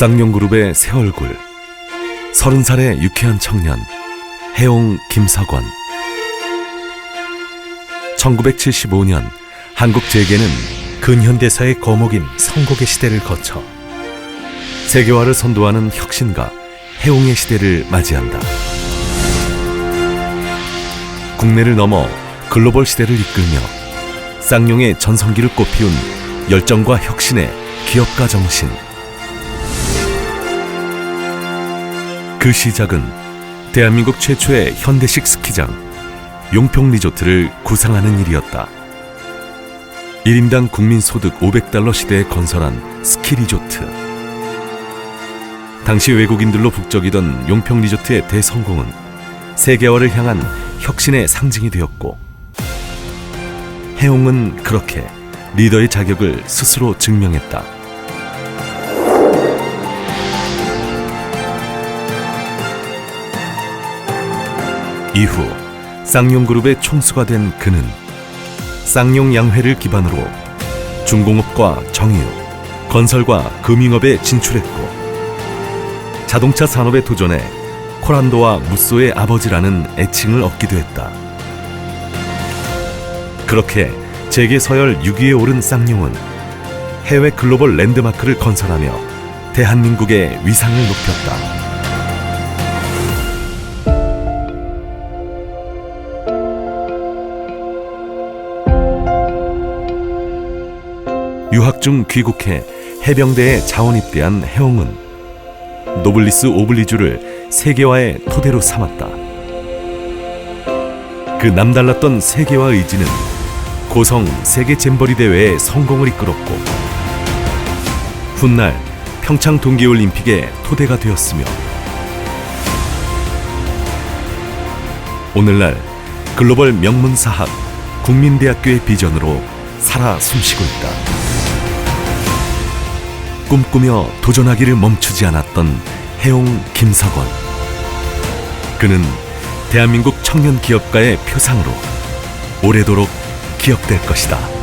쌍용그룹의 새 얼굴 서른 살의 유쾌한 청년 해옹 김석원 1975년 한국 재계는 근현대사의 거목인 선곡의 시대를 거쳐 세계화를 선도하는 혁신가 해옹의 시대를 맞이한다. 국내를 넘어 글로벌 시대를 이끌며 쌍용의 전성기를 꽃피운 열정과 혁신의 기업가 정신. 그 시작은 대한민국 최초의 현대식 스키장 용평 리조트를 구상하는 일이었다. 1인당 국민 소득 500달러 시대에 건설한 스키 리조트. 당시 외국인들로 북적이던 용평 리조트의 대성공은 세계화를 향한 혁신의 상징이 되었고 해옹은 그렇게 리더의 자격을 스스로 증명했다. 이후 쌍용그룹의 총수가 된 그는 쌍용 양회를 기반으로 중공업과 정유, 건설과 금융업에 진출했고 자동차 산업에 도전해 코란도와 무쏘의 아버지라는 애칭을 얻기도 했다. 그렇게 재계 서열 6위에 오른 쌍용은 해외 글로벌 랜드마크를 건설하며 대한민국의 위상을 높였다. 유학 중 귀국해 해병대에 자원 입대한 해옹은 노블리스 오블리주를 세계화의 토대로 삼았다. 그 남달랐던 세계화 의지는 고성 세계 잼버리 대회의 성공을 이끌었고 훗날 평창 동계올림픽의 토대가 되었으며 오늘날 글로벌 명문사학 국민대학교의 비전으로 살아 숨쉬고 있다. 꿈꾸며 도전하기를 멈추지 않았던 해옹 김석원. 그는 대한민국 청년 기업가의 표상으로 오래도록 기억될 것이다.